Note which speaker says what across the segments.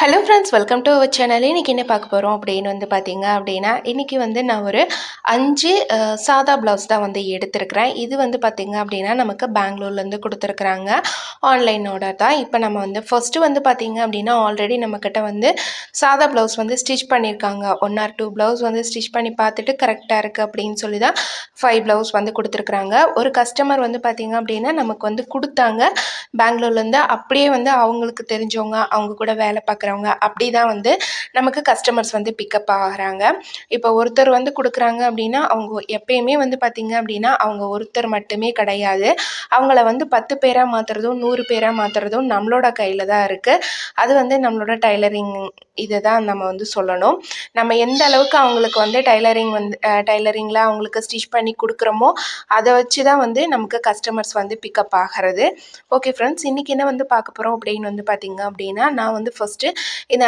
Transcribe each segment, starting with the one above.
Speaker 1: Hello friends welcome to our channel இன்றைக்கி என்ன பார்க்க போகிறோம் அப்படின்னு வந்து பார்த்தீங்க அப்படின்னா இன்றைக்கி வந்து நான் ஒரு அஞ்சு சாதா ப்ளவுஸ் தான் வந்து எடுத்திருக்கிறேன். இது வந்து பார்த்தீங்க அப்படின்னா நமக்கு பெங்களூர்லேருந்து கொடுத்துருக்குறாங்க. ஆன்லைன் ஆர்டர் தான். இப்போ நம்ம வந்து ஃபஸ்ட்டு வந்து பார்த்தீங்க அப்படின்னா ஆல்ரெடி நம்மக்கிட்ட வந்து சாதா ப்ளவுஸ் வந்து ஸ்டிச் பண்ணியிருக்காங்க. ஒன் ஆர் டூ ப்ளவுஸ் வந்து ஸ்டிச் பண்ணி பார்த்துட்டு கரெக்டாக இருக்குது அப்படின்னு சொல்லி தான் ஃபைவ் ப்ளவுஸ் வந்து கொடுத்துருக்குறாங்க. ஒரு கஸ்டமர் வந்து பார்த்தீங்க அப்படின்னா நமக்கு வந்து கொடுத்தாங்க. பெங்களூர்லேருந்து அப்படியே வந்து அவங்களுக்கு தெரிஞ்சவங்க அவங்க கூட வேலை பார்க்குறவங்க அப்படி தான் வந்து நமக்கு கஸ்டமர்ஸ் வந்து பிக்கப் ஆகிறாங்க. இப்போ ஒருத்தர் வந்து கொடுக்குறாங்க அப்படின்னா அவங்க எப்பயுமே வந்து பார்த்திங்க அப்படின்னா அவங்க ஒருத்தர் மட்டுமே கிடையாது. அவங்கள வந்து பத்து பேராக மாற்றுறதும் நூறு பேராக மாற்றுறதும் நம்மளோட கையில் தான் இருக்குது அது வந்து நம்மளோட டைலரிங் இதை தான் நம்ம வந்து சொல்லணும். நம்ம எந்த அளவுக்கு அவங்களுக்கு வந்து டைலரிங் வந்து டைலரிங்கில் அவங்களுக்கு ஸ்டிச் பண்ணி கொடுக்குறோமோ அதை வச்சு தான் வந்து நமக்கு கஸ்டமர்ஸ் வந்து பிக்கப் ஆகிறது. ஓகே ஃப்ரெண்ட்ஸ் இன்றைக்கி என்ன வந்து பார்க்க போகிறோம் அப்படின்னு வந்து பார்த்திங்க அப்படின்னா நான் வந்து ஃபஸ்ட்டு இந்த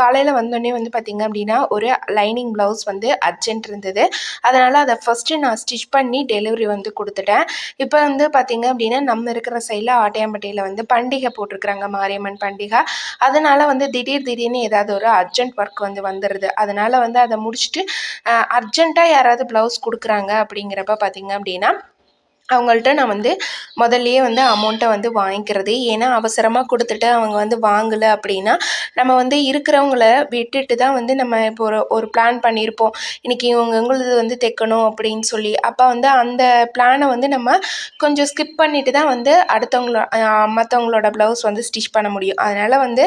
Speaker 1: காலையில் வந்தோடனே வந்து பார்த்திங்க அப்படின்னா ஒரு லைனிங் ப்ளவுஸ் வந்து அர்ஜென்ட் இருந்தது. அதனால் அதை ஃபஸ்ட்டு நான் ஸ்டிச் பண்ணி டெலிவரி வந்து கொடுத்துட்டேன். இப்போ வந்து பார்த்திங்க அப்படின்னா நம்ம இருக்கிற சைடில் ஆட்டையாம்பட்டியில் வந்து பண்டிகை போட்டிருக்கிறாங்க மாரியம்மன் பண்டிகை. அதனால் வந்து திடீர் திடீர்னு ஏதாவது ஒரு அர்ஜென்ட் ஒர்க் வந்து வந்துடுது அதனால் வந்து அதை முடிச்சுட்டு அர்ஜென்ட்டாக யாராவது ப்ளவுஸ் கொடுக்குறாங்க அப்படிங்கிறப்ப பார்த்தீங்க அப்படின்னா அவங்கள்ட்ட நான் வந்து முதல்லையே வந்து அமௌண்ட்டை வந்து வாங்கிக்கிறது. ஏன்னா அவசரமாக கொடுத்துட்டு அவங்க வந்து வாங்கலை அப்படின்னா நம்ம வந்து இருக்கிறவங்கள விட்டுட்டு தான் வந்து நம்ம இப்போ ஒரு ஒரு பிளான் பண்ணியிருப்போம் இன்றைக்கி இவங்க இவங்களது வந்து தைக்கணும் அப்படின்னு சொல்லி. அப்போ வந்து அந்த பிளானை வந்து நம்ம கொஞ்சம் ஸ்கிப் பண்ணிட்டு தான் வந்து அடுத்தவங்கள மற்றவங்களோட ப்ளவுஸ் வந்து ஸ்டிச் பண்ண முடியும். அதனால் வந்து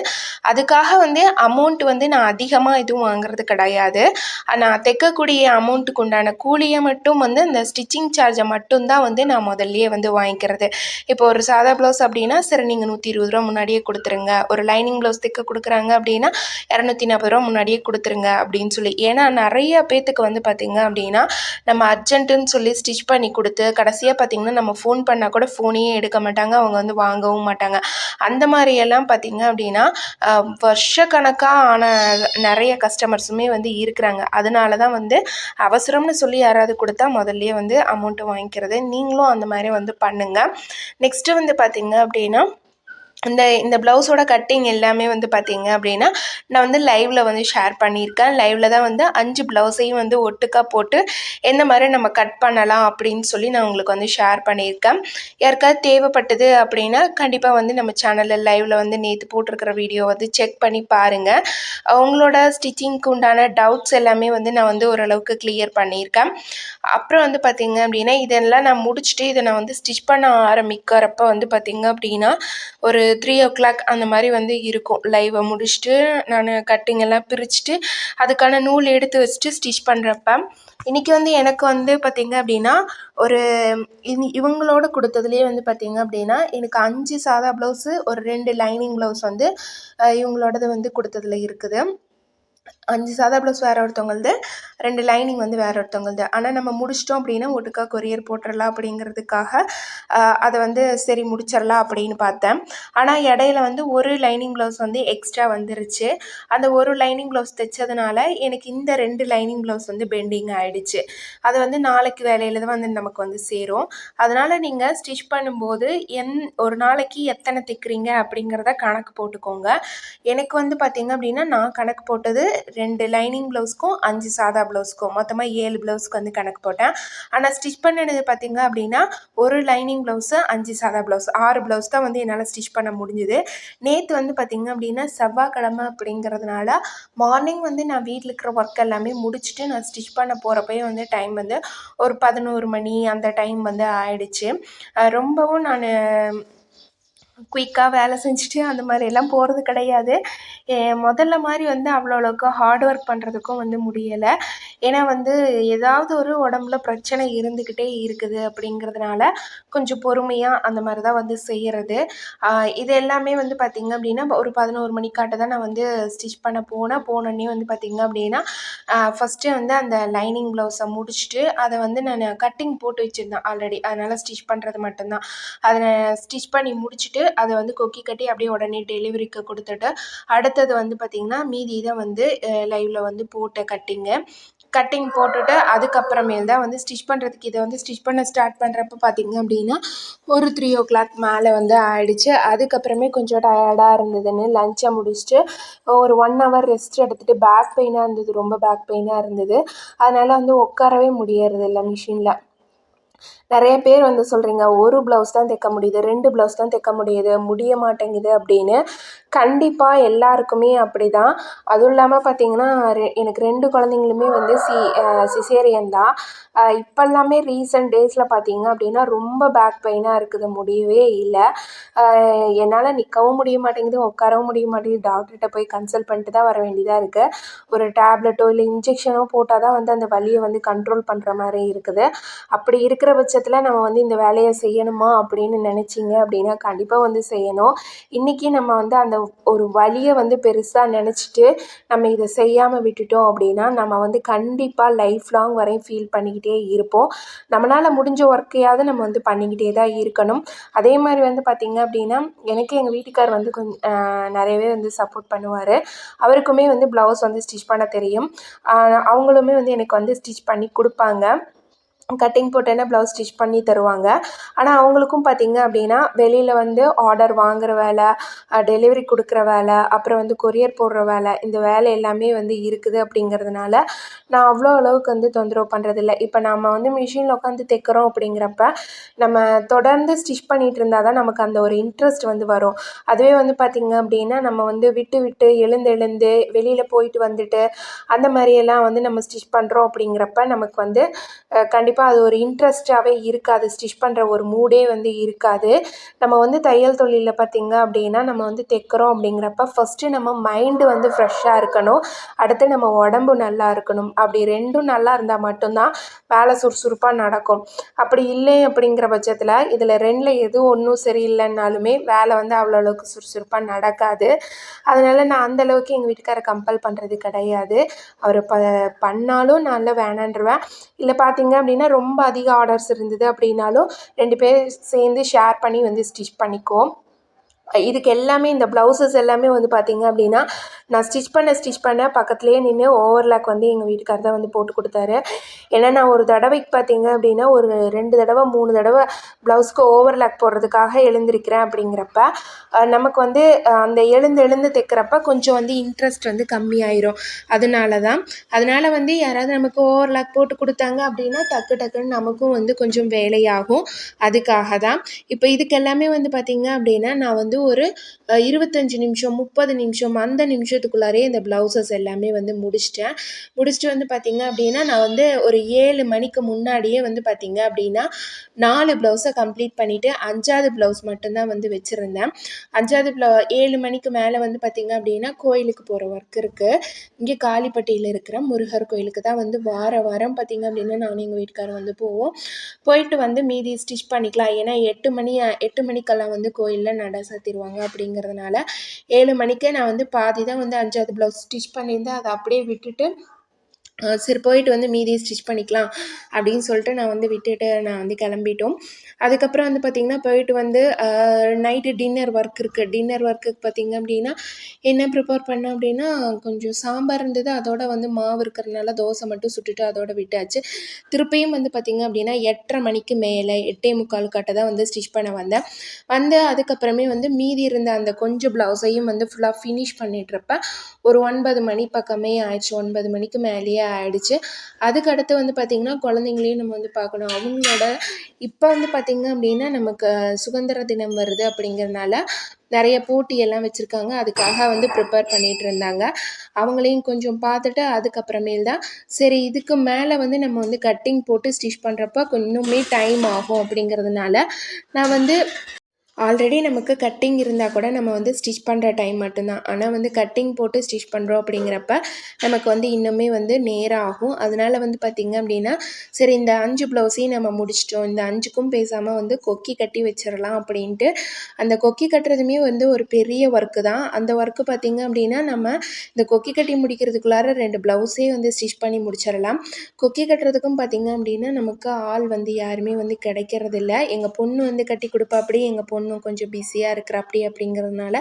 Speaker 1: அதுக்காக வந்து அமௌண்ட் வந்து நான் அதிகமாக எதுவும் வாங்குறது கிடையாது. நான் தைக்கக்கூடிய அமௌண்ட்டுக்கு உண்டான கூலியை மட்டும் வந்து இந்த ஸ்டிச்சிங் சார்ஜை மட்டும்தான் வந்து நான் முதல்லையே வந்து வாங்கிக்கிறது. இப்போ ஒரு சாதா ப்ளவுஸ் அப்படின்னா சரி நீங்கள் நூற்றி இருபது ரூபா முன்னாடியே கொடுத்துருங்க. ஒரு லைனிங் ப்ளவுஸ் தைக்க கொடுக்குறாங்க அப்படின்னா இரநூத்தி நாற்பது ரூபா முன்னாடியே கொடுத்துருங்க அப்படின்னு சொல்லி. ஏன்னா நிறைய பேத்துக்கு வந்து பார்த்திங்க அப்படின்னா நம்ம அர்ஜென்ட்டுன்னு சொல்லி ஸ்டிச் பண்ணி கொடுத்து கடைசியாக பார்த்திங்கன்னா நம்ம ஃபோன் பண்ணால் கூட ஃபோனையே எடுக்க மாட்டாங்க. அவங்க வந்து வாங்கவும் மாட்டாங்க. அந்த மாதிரியெல்லாம் பார்த்திங்க அப்படின்னா வருஷக்கணக்காக ஆன நிறைய கஸ்டமர்ஸுமே வந்து இருக்கிறாங்க. அதனால தான் வந்து அவசரம்னு சொல்லி யாராவது கொடுத்தா முதல்லையே வந்து அமௌண்ட்டு வாங்கிக்கிறது. நீங்களும் அந்த மாதிரி வந்து பண்ணுங்கள் நெக்ஸ்ட்டு வந்து பார்த்திங்க அப்படின்னா இந்த இந்த ப்ளவுஸோட கட்டிங் எல்லாமே வந்து பார்த்தீங்க அப்படின்னா நான் வந்து லைவில் வந்து ஷேர் பண்ணியிருக்கேன். லைவில் தான் வந்து அஞ்சு ப்ளவுஸையும் வந்து ஒட்டுக்கா போட்டு எந்த மாதிரி நம்ம கட் பண்ணலாம் அப்படின்னு சொல்லி நான் உங்களுக்கு வந்து ஷேர் பண்ணியிருக்கேன். யாருக்காவது தேவைப்பட்டது அப்படின்னா கண்டிப்பாக வந்து நம்ம சேனலில் லைவில் வந்து நேற்று போட்டிருக்கிற வீடியோ வந்து செக் பண்ணி பாருங்கள் அவங்களோட ஸ்டிச்சிங்க்கு உண்டான டவுட்ஸ் எல்லாமே வந்து நான் வந்து ஓரளவுக்கு கிளியர் பண்ணியிருக்கேன். அப்புறம் வந்து பார்த்தீங்க அப்படின்னா இதெல்லாம் நான் முடிச்சுட்டு இதை நான் வந்து ஸ்டிச் பண்ண ஆரம்பிக்கிறப்ப வந்து பார்த்தீங்க அப்படின்னா ஒரு த்ரீ ஓ கிளாக் அந்த மாதிரி வந்து இருக்கும். லைவை முடிச்சுட்டு நான் கட்டிங் எல்லாம் பிரிச்சுட்டு அதுக்கான நூல் எடுத்து வச்சுட்டு ஸ்டிச் பண்ணுறப்ப இன்றைக்கி வந்து எனக்கு வந்து பார்த்திங்க அப்படின்னா ஒரு இனி இவங்களோட கொடுத்ததுலேயே வந்து பார்த்திங்க அப்படின்னா எனக்கு அஞ்சு சாதா ப்ளவுஸு ஒரு ரெண்டு லைனிங் ப்ளவுஸ் வந்து இவங்களோடது வந்து கொடுத்ததுல இருக்குது. அஞ்சு சாதா ப்ளவுஸ் வேறு ஒருத்தவங்களுது ரெண்டு லைனிங் வந்து வேறு ஒருத்தவங்களுது. ஆனால் நம்ம முடிச்சிட்டோம் அப்படின்னா ஒட்டுக்கா கொரியர் போட்டுடலாம் அப்படிங்கிறதுக்காக அதை வந்து சரி முடிச்சிடலாம் அப்படின்னு பார்த்தேன். ஆனால் இடையில வந்து ஒரு லைனிங் ப்ளவுஸ் வந்து எக்ஸ்ட்ரா வந்துருச்சு. அந்த ஒரு லைனிங் ப்ளவுஸ் தைச்சதுனால எனக்கு இந்த ரெண்டு லைனிங் ப்ளவுஸ் வந்து பெண்டிங் ஆகிடுச்சு அது வந்து நாளைக்கு வேலையில் தான் வந்து நமக்கு வந்து சேரும். அதனால் நீங்கள் ஸ்டிச் பண்ணும்போது என் ஒரு நாளைக்கு எத்தனை தைக்கிறீங்க அப்படிங்கிறத கணக்கு போட்டுக்கோங்க. எனக்கு வந்து பார்த்திங்க அப்படின்னா நான் கணக்கு போட்டது ரெண்டு லைனிங் ப்ளவுஸ்க்கும் அஞ்சு சாதா ப்ளவுஸ்க்கும் மொத்தமாக ஏழு ப்ளவுஸ்க்கு வந்து கணக்கு போட்டேன். ஆனால் ஸ்டிச் பண்ணினது பார்த்திங்க அப்படின்னா ஒரு லைனிங் ப்ளவுஸு அஞ்சு சாதா ப்ளவுஸ் ஆறு ப்ளவுஸ் தான் வந்து என்னால் ஸ்டிச் பண்ண முடிஞ்சுது. நேற்று வந்து பார்த்திங்க அப்படின்னா செவ்வாய்க்கிழமை அப்படிங்கிறதுனால மார்னிங் வந்து நான் வீட்டில் இருக்கிற ஒர்க் எல்லாமே முடிச்சுட்டு நான் ஸ்டிச் பண்ண போகிறப்பயே வந்து டைம் வந்து ஒரு பதினோரு மணி அந்த டைம் வந்து ஆயிடுச்சு. ரொம்பவும் நான் குயிக்காக வேலை செஞ்சுட்டு அந்த மாதிரியெல்லாம் போகிறது கிடையாது. முதல்ல மாதிரி வந்து அவ்வளோளவுக்கு ஹார்ட் ஒர்க் பண்ணுறதுக்கும் வந்து முடியலை. ஏன்னா வந்து ஏதாவது ஒரு உடம்புல பிரச்சனை இருந்துக்கிட்டே இருக்குது அப்படிங்கிறதுனால கொஞ்சம் பொறுமையாக அந்த மாதிரி தான் வந்து செய்கிறது இது எல்லாமே வந்து பார்த்திங்க அப்படின்னா ஒரு பதினோரு மணிக்காட்ட தான் நான் வந்து ஸ்டிச் பண்ண போனேன் போனோடனே வந்து பார்த்திங்க அப்படின்னா ஃபஸ்ட்டு வந்து அந்த லைனிங் ப்ளவுஸை முடிச்சுட்டு அதை வந்து நான் கட்டிங் போட்டு வச்சுருந்தேன் ஆல்ரெடி அதனால் ஸ்டிச் பண்ணுறது மட்டும்தான். அதை ஸ்டிச் பண்ணி முடிச்சுட்டு அதை வந்து கொக்கி கட்டி அப்படியே உடனே டெலிவரிக்கு கொடுத்துட்டு அடுத்தது வந்து பார்த்திங்கன்னா மீதி இதை வந்து லைவில் வந்து போட்ட கட்டிங்கு கட்டிங் போட்டுட்டு அதுக்கப்புறமேல் தான் வந்து ஸ்டிச் பண்ணுறதுக்கு இதை வந்து ஸ்டிச் பண்ண ஸ்டார்ட் பண்ணுறப்ப பார்த்தீங்க அப்படின்னா ஒரு த்ரீ ஓ கிளாக் மேலே வந்து ஆயிடுச்சு. அதுக்கப்புறமே கொஞ்சம் டயர்டாக இருந்ததுன்னு லஞ்சை முடிச்சுட்டு ஒரு ஒன் ஹவர் ரெஸ்ட் எடுத்துகிட்டு பேக் பெயினாக இருந்தது ரொம்ப பேக் பெயினாக இருந்தது. அதனால் வந்து உட்காரவே முடியறதில்ல மிஷினில் நிறைய பேர் வந்து சொல்கிறீங்க ஒரு ப்ளவுஸ் தான் தைக்க முடியுது ரெண்டு ப்ளவுஸ் தான் தைக்க முடியுது முடிய மாட்டேங்குது அப்படின்னு. கண்டிப்பாக எல்லாருக்குமே அப்படி தான் அதுவும் இல்லாமல் பார்த்தீங்கன்னா ரெ எனக்கு ரெண்டு குழந்தைங்களுமே வந்து சி சிசேரியன் தான். இப்போல்லாமே ரீசெண்ட் டேஸில் பார்த்தீங்க அப்படின்னா ரொம்ப பேக் பெயினாக இருக்குது முடியவே இல்லை. என்னால் நிற்கவும் முடிய மாட்டேங்குது உட்காரவும் முடிய மாட்டேங்குது டாக்டர்கிட்ட போய் கன்சல்ட் பண்ணிட்டு தான் வர வேண்டியதாக இருக்குது ஒரு டேப்லெட்டோ இல்லை இன்ஜெக்ஷனோ போட்டால் தான் வந்து அந்த வலியை வந்து கண்ட்ரோல் பண்ணுற மாதிரி இருக்குது. அப்படி இருக்கிற பட்சத்தில் நம்ம வந்து இந்த வேலையை செய்யணுமா அப்படின்னு நினச்சிங்க அப்படின்னா கண்டிப்பாக வந்து செய்யணும். இன்றைக்கி நம்ம வந்து அந்த ஒரு வழியை வந்து பெருசாக நினச்சிட்டு நம்ம இதை செய்யாமல் விட்டுட்டோம் அப்படின்னா நம்ம வந்து கண்டிப்பாக லைஃப் லாங் வரையும் ஃபீல் பண்ணிக்கிட்டே இருப்போம். நம்மளால் முடிஞ்ச ஒர்க்கையாவது நம்ம வந்து பண்ணிக்கிட்டே தான் இருக்கணும். அதே மாதிரி வந்து பார்த்திங்க அப்படின்னா எனக்கு எங்கள் வீட்டுக்கார் வந்து கொஞ்சம் நிறையவே வந்து சப்போர்ட் பண்ணுவார். அவருக்குமே வந்து ப்ளவுஸ் வந்து ஸ்டிச் பண்ண தெரியும். அவங்களுமே வந்து எனக்கு வந்து ஸ்டிச் பண்ணி கொடுப்பாங்க. கட்டிங் போட்டேன்னா ப்ளவுஸ் ஸ்டிச் பண்ணி தருவாங்க. ஆனால் அவங்களுக்கும் பார்த்திங்க அப்படின்னா வெளியில் வந்து ஆர்டர் வாங்குகிற வேலை டெலிவரி கொடுக்குற வேலை அப்புறம் வந்து கொரியர் போடுற வேலை இந்த வேலை எல்லாமே வந்து இருக்குது அப்படிங்கிறதுனால நான் அவ்வளோ அளவுக்கு வந்து தொந்தரவு பண்ணுறதில்ல இப்போ நம்ம வந்து மிஷினில் உட்காந்து தைக்கிறோம் அப்படிங்கிறப்ப நம்ம தொடர்ந்து ஸ்டிச் பண்ணிகிட்டு இருந்தால் தான் நமக்கு அந்த ஒரு இன்ட்ரெஸ்ட் வந்து வரும். அதுவே வந்து பார்த்திங்க அப்படின்னா நம்ம வந்து விட்டு விட்டு எழுந்து எழுந்து வெளியில் போயிட்டு வந்துட்டு அந்த மாதிரியெல்லாம் வந்து நம்ம ஸ்டிச் பண்ணுறோம் அப்படிங்கிறப்ப நமக்கு வந்து கண்டிப்பாக கண்டிப்பாக அது ஒரு இன்ட்ரெஸ்ட்டாகவே இருக்காது. ஸ்டிச் பண்ணுற ஒரு மூடே வந்து இருக்காது. நம்ம வந்து தையல் தொழிலில் பார்த்திங்க அப்படின்னா நம்ம வந்து தைக்கிறோம் அப்படிங்கிறப்ப ஃபஸ்ட்டு நம்ம மைண்டு வந்து ஃப்ரெஷ்ஷாக இருக்கணும். அடுத்து நம்ம உடம்பு நல்லா இருக்கணும். அப்படி ரெண்டும் நல்லா இருந்தால் மட்டும்தான் வேலை சுறுசுறுப்பாக நடக்கும். அப்படி இல்லை அப்படிங்கிற பட்சத்தில் இதில் ரெண்டில் எதுவும் ஒன்றும் சரியில்லைன்னாலுமே வேலை வந்து அவ்வளோ அளவுக்கு சுறுசுறுப்பாக நடக்காது. அதனால் நான் அந்தளவுக்கு எங்கள் வீட்டுக்காரை கம்பல் பண்ணுறது கிடையாது. அவர் ப பண்ணாலும் நான் வேணான்றவேன். இல்லை பார்த்தீங்க அப்படின்னா ரொம்ப அதிக ஆர்டர்ஸ் இருந்தது அப்படின்னாலும் ரெண்டு பேர் சேர்ந்து ஷேர் பண்ணி வந்து ஸ்டிச் பண்ணிக்குவோம். இதுக்கு எல்லாமே இந்த ப்ளவுசஸ் எல்லாமே வந்து பார்த்திங்க அப்படின்னா நான் ஸ்டிச் பண்ண ஸ்டிச் பண்ண பக்கத்துலேயே நின்று ஓவர்லாக் வந்து எங்கள் வீட்டுக்கார் தான் வந்து போட்டு கொடுத்தாரு. ஏன்னா நான் ஒரு தடவைக்கு பார்த்திங்க அப்படின்னா ஒரு ரெண்டு தடவை மூணு தடவை ப்ளவுஸ்க்கு ஓவர்லாக் போடுறதுக்காக எழுந்திருக்கிறேன் அப்படிங்கிறப்ப நமக்கு வந்து அந்த எழுந்து எழுந்து தைக்கிறப்ப கொஞ்சம் வந்து இன்ட்ரெஸ்ட் வந்து கம்மியாயிரும். அதனால தான் அதனால் வந்து யாராவது நமக்கு ஓவர்லாக் போட்டு கொடுத்தாங்க அப்படின்னா டக்கு டக்குன்னு நமக்கும் வந்து கொஞ்சம் வேலையாகும். அதுக்காக தான் இப்போ இதுக்கு எல்லாமே வந்து பார்த்திங்க அப்படின்னா நான் வந்து வந்து ஒரு இருபத்தஞ்சி நிமிஷம் முப்பது நிமிஷம் அந்த நிமிஷத்துக்குள்ளாரே இந்த ப்ளவுசஸ் எல்லாமே வந்து முடிச்சிட்டேன். முடிச்சுட்டு வந்து பார்த்திங்க அப்படின்னா நான் வந்து ஒரு ஏழு மணிக்கு முன்னாடியே வந்து பார்த்திங்க அப்படின்னா நாலு ப்ளவுஸை கம்ப்ளீட் பண்ணிவிட்டு அஞ்சாவது ப்ளவுஸ் மட்டும்தான் வந்து வச்சுருந்தேன். அஞ்சாவது ப்ளவு ஏழு மணிக்கு மேலே வந்து பார்த்திங்க அப்படின்னா கோயிலுக்கு போகிற ஒர்க் இருக்குது இங்கே காளிப்பட்டியில் இருக்கிற முருகர் கோயிலுக்கு தான் வந்து வார வாரம் பார்த்திங்க அப்படின்னா நானும் எங்கள் வீட்டுக்காரர் வந்து போவோம். போயிட்டு வந்து மீதி ஸ்டிச் பண்ணிக்கலாம். ஏன்னா எட்டு மணி எட்டு மணிக்கெல்லாம் வந்து கோயிலில் நட சாத்திடுவாங்க அப்படிங்கிறதுனால ஏழு மணிக்கே நான் வந்து பாதி தான் வந்து அஞ்சாவது ப்ளவுஸ் ஸ்டிச் பண்ணியிருந்தேன். அதை அப்படியே விட்டுட்டு சரி போயிட்டு வந்து மீதியை ஸ்டிச் பண்ணிக்கலாம் அப்படின்னு சொல்லிட்டு நான் வந்து விட்டுட்டு நான் வந்து கிளம்பிட்டோம். அதுக்கப்புறம் வந்து பார்த்திங்கன்னா போயிட்டு வந்து நைட்டு டின்னர் ஒர்க் இருக்குது டின்னர் ஒர்க்குக்கு பார்த்திங்க அப்படின்னா என்ன ப்ரிப்பேர் பண்ணேன் அப்படின்னா கொஞ்சம் சாம்பார் இருந்தது அதோட வந்து மாவு இருக்கிறதுனால தோசை மட்டும் சுட்டுட்டு அதோட விட்டாச்சு. திருப்பியும் வந்து பார்த்திங்க அப்படின்னா எட்டரை மணிக்கு மேலே எட்டே முக்கால் கட்டை தான் வந்து ஸ்டிச் பண்ண வந்தேன். வந்து அதுக்கப்புறமே வந்து மீதி இருந்த அந்த கொஞ்சம் ப்ளவுஸையும் வந்து ஃபுல்லாக ஃபினிஷ் பண்ணிட்டுருப்பேன் ஒரு ஒன்பது மணி பக்கமே ஆயிடுச்சு. ஒன்பது மணிக்கு மேலேயே ஆயிடுச்சு. அதுக்கு அடுத்து வந்து பார்த்திங்கன்னா குழந்தைங்களையும் நம்ம வந்து பார்க்கணும். அவங்களோட இப்போ வந்து பார்த்திங்க அப்படின்னா நமக்கு சுதந்திர தினம் வருது அப்படிங்கிறனால நிறைய போட்டியெல்லாம் வச்சுருக்காங்க. அதுக்காக வந்து ப்ரிப்பேர் பண்ணிகிட்டு இருந்தாங்க. அவங்களையும் கொஞ்சம் பார்த்துட்டு அதுக்கப்புறமேல் தான் சரி இதுக்கு மேலே வந்து நம்ம வந்து கட்டிங் போட்டு ஸ்டிச் பண்ணுறப்ப இன்னுமே டைம் ஆகும் அப்படிங்கிறதுனால நான் வந்து ஆல்ரெடி நமக்கு கட்டிங் இருந்தால் கூட நம்ம வந்து ஸ்டிச் பண்ணுற டைம் மட்டும்தான். ஆனால் வந்து கட்டிங் போட்டு ஸ்டிச் பண்ணுறோம் அப்படிங்கிறப்ப நமக்கு வந்து இன்னுமே வந்து நேரம் ஆகும் அதனால் வந்து பார்த்திங்க அப்படின்னா சரி இந்த அஞ்சு ப்ளவுஸையும் நம்ம முடிச்சிட்டோம். இந்த அஞ்சுக்கும் பேசாமல் வந்து கொக்கி கட்டி வச்சிடலாம் அப்படின்ட்டு. அந்த கொக்கி கட்டுறதுமே வந்து ஒரு பெரிய ஒர்க்கு தான். அந்த ஒர்க்கு பார்த்திங்க அப்படின்னா நம்ம இந்த கொக்கி கட்டி முடிக்கிறதுக்குள்ளார ரெண்டு ப்ளவுஸே வந்து ஸ்டிச் பண்ணி முடிச்சிடலாம். கொக்கி கட்டுறதுக்கும் பார்த்திங்க அப்படின்னா நமக்கு ஆள் வந்து யாருமே வந்து கிடைக்கிறதில்ல. எங்கள் பொண்ணு வந்து கட்டி கொடுப்பா அப்படி எங்கள் பொண்ணு இன்னும் கொஞ்சம் பிஸியாக இருக்கிற அப்படி அப்படிங்கிறதுனால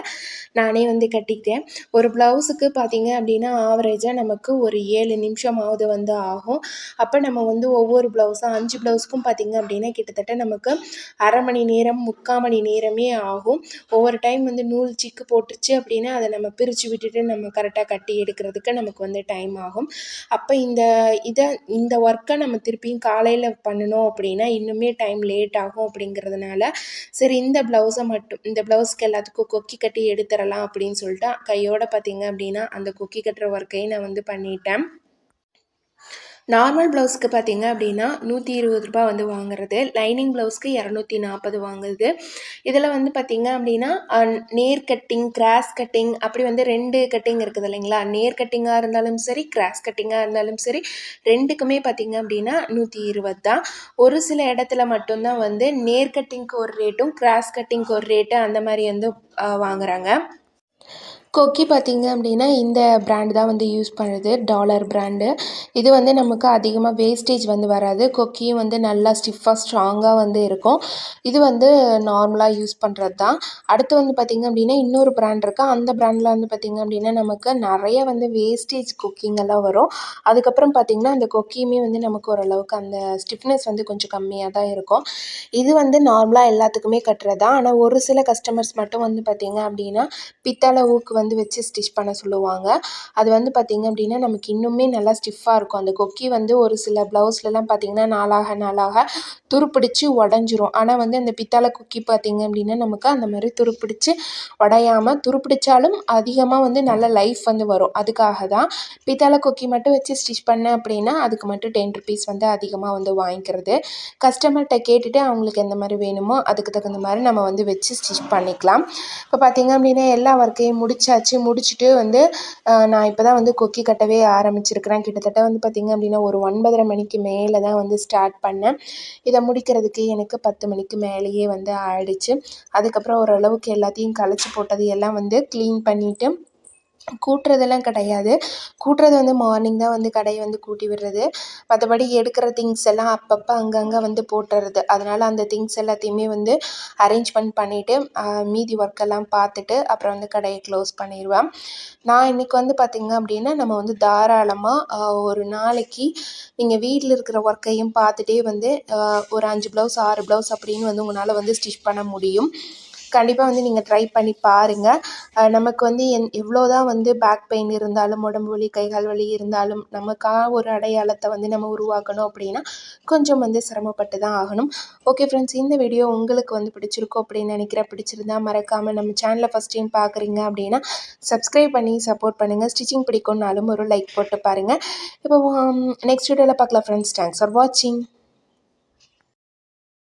Speaker 1: நானே வந்து கட்டிக்கிட்டேன். ஒரு ப்ளவுஸுக்கு பார்த்தீங்க அப்படின்னா ஆவரேஜாக நமக்கு ஒரு ஏழு நிமிஷமாவது வந்து ஆகும். அப்போ நம்ம வந்து ஒவ்வொரு ப்ளவுஸாக அஞ்சு ப்ளவுஸுக்கும் பார்த்தீங்க அப்படின்னா கிட்டத்தட்ட நமக்கு அரை மணி நேரம் முக்கால் மணி நேரமே ஆகும். ஒவ்வொரு டைம் வந்து நூல் சிக்கு போட்டுருச்சு அப்படின்னா அதை நம்ம பிரித்து விட்டுட்டு நம்ம கரெக்டாக கட்டி எடுக்கிறதுக்கு நமக்கு வந்து டைம் ஆகும். அப்போ இந்த இதை இந்த ஒர்க்கை நம்ம திருப்பியும் காலையில் பண்ணணும் அப்படின்னா இன்னுமே டைம் லேட் ஆகும் அப்படிங்கிறதுனால சரி இந்த ப்ளவுஸை ப்ளவுஸை மட்டும் இந்த ப்ளவுஸ்க்கு எல்லாத்துக்கும் கொக்கி கட்டி எடுத்துடலாம் அப்படின்னு சொல்லிட்டு கையோட பார்த்திங்க அப்படின்னா அந்த கொக்கி கட்டுற ஒர்க்கையும் நான் வந்து பண்ணிட்டேன். நார்மல் ப்ளவுஸ்க்கு பார்த்தீங்க அப்படின்னா நூற்றி இருபது ரூபா வந்து வாங்குறது. லைனிங் ப்ளவுஸ்க்கு இரநூத்தி நாற்பது வாங்குது இதில் வந்து பார்த்திங்க அப்படின்னா நேர் கட்டிங் கிராஸ் கட்டிங் அப்படி வந்து ரெண்டு கட்டிங் இருக்குது இல்லைங்களா? நேர் கட்டிங்காக இருந்தாலும் சரி கிராஸ் கட்டிங்காக இருந்தாலும் சரி ரெண்டுக்குமே பார்த்தீங்க அப்படின்னா நூற்றி இருபது தான். ஒரு சில இடத்துல மட்டும்தான் வந்து நேர் கட்டிங்க்கு ஒரு ரேட்டும் கிராஸ் கட்டிங்க்கு ஒரு ரேட்டு அந்த மாதிரி வந்து அஹ், வாங்குறாங்க. கொக்கி பார்த்தீங்க அப்படின்னா இந்த ப்ராண்டு தான் வந்து யூஸ் பண்ணுறது டாலர் பிராண்டு இது வந்து நமக்கு அதிகமாக வேஸ்டேஜ் வந்து வராது. கொக்கியும் வந்து நல்லா ஸ்டிஃபாக ஸ்ட்ராங்காக வந்து இருக்கும். இது வந்து நார்மலாக யூஸ் பண்ணுறது தான் அடுத்து வந்து பார்த்திங்க அப்படின்னா இன்னொரு பிராண்ட் இருக்குது அந்த பிராண்டில் வந்து பார்த்திங்க அப்படின்னா நமக்கு நிறைய வந்து வேஸ்டேஜ் குக்கிங்கெல்லாம் வரும். அதுக்கப்புறம் பார்த்திங்கன்னா அந்த கொக்கியுமே வந்து நமக்கு ஓரளவுக்கு அந்த ஸ்டிஃப்னஸ் வந்து கொஞ்சம் கம்மியாக தான் இருக்கும். இது வந்து நார்மலாக எல்லாத்துக்குமே கட்டுறது? தான் ஆனால் ஒரு சில கஸ்டமர்ஸ் மட்டும் வந்து பார்த்திங்க அப்படின்னா பித்தளை ஊக்கு வந்து வந்து வச்சு ஸ்டிச் பண்ண சொல்லுவாங்க. அது வந்து பார்த்திங்க அப்படின்னா நமக்கு இன்னுமே நல்லா ஸ்டிஃபாக இருக்கும். அந்த கொக்கி வந்து ஒரு சில ப்ளவுஸ்லலாம் பார்த்திங்கன்னா நாளாக நாளாக துருப்பிடிச்சு உடஞ்சிரும். ஆனால் வந்து அந்த பித்தளை கொக்கி பார்த்திங்க அப்படின்னா நமக்கு அந்த மாதிரி துருப்பிடிச்சு உடையாமல் துருப்பிடிச்சாலும் அதிகமாக வந்து நல்ல லைஃப் வந்து வரும். அதுக்காக தான் பித்தளை கொக்கி மட்டும் வச்சு ஸ்டிச் பண்ணேன் அப்படின்னா அதுக்கு மட்டும் டென் ருபீஸ் வந்து அதிகமாக வந்து வாங்கிக்கிறது. கஸ்டமர்கிட்ட கேட்டுட்டு அவங்களுக்கு எந்த மாதிரி வேணுமோ அதுக்கு தகுந்த மாதிரி நம்ம வந்து வச்சு ஸ்டிச் பண்ணிக்கலாம். இப்போ பார்த்திங்க அப்படின்னா எல்லா ஒர்க்கையும் வச்சு முடிச்சுட்டு வந்து நான் இப்போ தான் வந்து கொக்கி கட்டவே ஆரம்பிச்சிருக்கிறேன். கிட்டத்தட்ட வந்து பார்த்திங்க அப்படின்னா ஒரு ஒன்பதரை மணிக்கு மேலே தான் வந்து ஸ்டார்ட் பண்ணேன். இதை முடிக்கிறதுக்கு எனக்கு பத்து மணிக்கு மேலேயே வந்து ஆயிடுச்சு. அதுக்கப்புறம் ஓரளவுக்கு எல்லாத்தையும் களைச்சி போட்டது எல்லாம் வந்து க்ளீன் பண்ணிவிட்டு கூட்டுறதெல்லாம் கிடையாது. கூட்டுறது வந்து மார்னிங் தான் வந்து கடையை வந்து கூட்டி விடுறது. மற்றபடி எடுக்கிற திங்ஸ் எல்லாம் அப்பப்போ அங்கங்கே வந்து போட்டுறது. அதனால் அந்த திங்ஸ் எல்லாத்தையுமே வந்து அரேஞ்ச்மெண்ட் பண்ணிவிட்டு மீதி ஒர்க்கெல்லாம் பார்த்துட்டு அப்புறம் வந்து கடையை க்ளோஸ் பண்ணிடுவேன். நான் இன்றைக்கி வந்து பார்த்திங்க அப்படின்னா நம்ம வந்து தாராளமாக ஒரு நாளைக்கு நீங்கள் வீட்டில் இருக்கிற ஒர்க்கையும் பார்த்துட்டே வந்து ஒரு அஞ்சு ப்ளவுஸ் ஆறு ப்ளவுஸ் அப்படின்னு வந்து உங்களால் வந்து ஸ்டிச் பண்ண முடியும். கண்டிப்பாக வந்து நீங்கள் ட்ரை பண்ணி பாருங்கள் நமக்கு வந்து என் எவ்வளோ தான் வந்து பேக் பெயின் இருந்தாலும் உடம்பு வலி கை கால் வலி இருந்தாலும் நமக்காக ஒரு அடையாளத்தை வந்து நம்ம உருவாக்கணும் அப்படின்னா கொஞ்சம் வந்து சிரமப்பட்டு தான் ஆகணும். ஓகே ஃப்ரெண்ட்ஸ் இந்த வீடியோ உங்களுக்கு வந்து பிடிச்சிருக்கோம் அப்படின்னு நினைக்கிறேன். பிடிச்சிருந்தா மறக்காமல் நம்ம சேனலை ஃபஸ்ட் டைம் பார்க்குறீங்க அப்படின்னா சப்ஸ்கிரைப் பண்ணி சப்போர்ட் பண்ணுங்கள் ஸ்டிச்சிங் பிடிக்கும்னாலும் ஒரு லைக் போட்டு பாருங்கள் இப்போ um, நெக்ஸ்ட் வீடியோவில் பார்க்கலாம் ஃப்ரெண்ட்ஸ் தேங்க்ஸ் ஃபார் வாட்சிங்